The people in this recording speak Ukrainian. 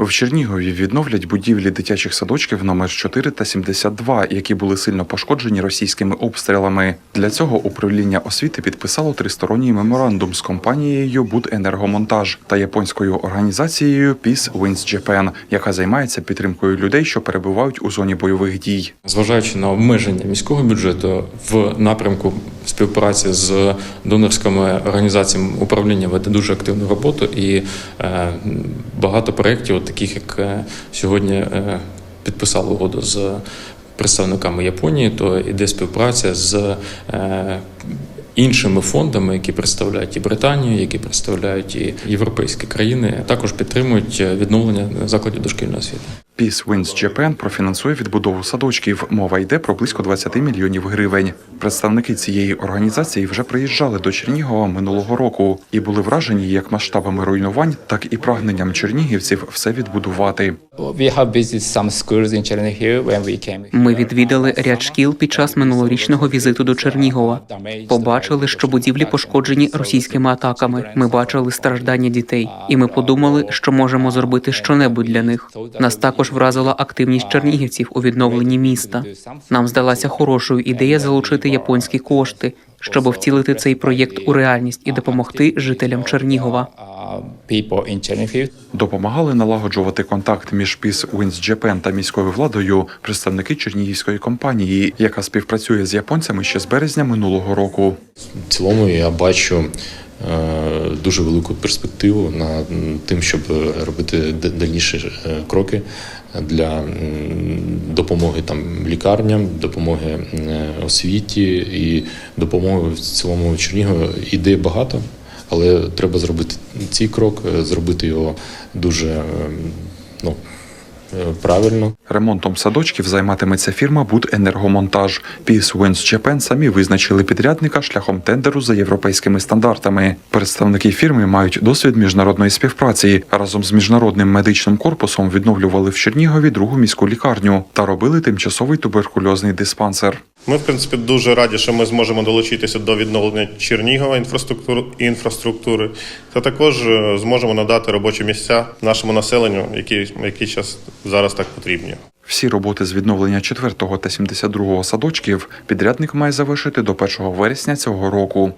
В Чернігові відновлять будівлі дитячих садочків номер 4 та 72, які були сильно пошкоджені російськими обстрілами. Для цього управління освіти підписало тристоронній меморандум з компанією «Буденергомонтаж» та японською організацією Peace Wins Japan, яка займається підтримкою людей, що перебувають у зоні бойових дій. Зважаючи на обмеження міського бюджету в напрямку співпраці з донорськими організаціями управління веде дуже активну роботу і е, багато проєктів, таких як е, сьогодні е, підписали угоду з представниками Японії, то іде співпраця з іншими фондами, які представляють і Британію, які представляють і європейські країни, також підтримують відновлення закладів дошкільної освіти. Peace Wins Japan профінансує відбудову садочків. Мова йде про близько 20 мільйонів гривень. Представники цієї організації вже приїжджали до Чернігова минулого року і були вражені як масштабами руйнувань, так і прагненням чернігівців все відбудувати. Ми відвідали ряд шкіл під час минулорічного візиту до Чернігова. Побачили, що будівлі пошкоджені російськими атаками. Ми бачили страждання дітей, і ми подумали, що можемо зробити щонебудь для них. Нас також вразила активність чернігівців у відновленні міста. Нам здалася хорошою ідея залучити японські кошти, щоб втілити цей проєкт у реальність і допомогти жителям Чернігова. Допомагали налагоджувати контакт між PIS Wins Japan та міською владою представники чернігівської компанії, яка співпрацює з японцями ще з березня минулого року. В цілому я бачу е, дуже велику перспективу на тим, щоб е, робити дальніші е, кроки для допомоги там лікарням, допомоги освіті і допомоги в цілому Чернігові. Ідей багато, але треба зробити цей крок, е, зробити його дуже ну, правильно. Ремонтом садочків займатиметься фірма «Буденергомонтаж». Peace Wins Japan самі визначили підрядника шляхом тендеру за європейськими стандартами. Представники фірми мають досвід міжнародної співпраці. Разом з міжнародним медичним корпусом відновлювали в Чернігові другу міську лікарню та робили тимчасовий туберкульозний диспансер. Ми, в принципі, дуже раді, що ми зможемо долучитися до відновлення Чернігова інфраструктури, інфраструктури та також е, зможемо надати робочі місця нашому населенню, які, які час, зараз так потрібні. Всі роботи з відновлення 4 та 72 садочків підрядник має завершити до 1 вересня цього року.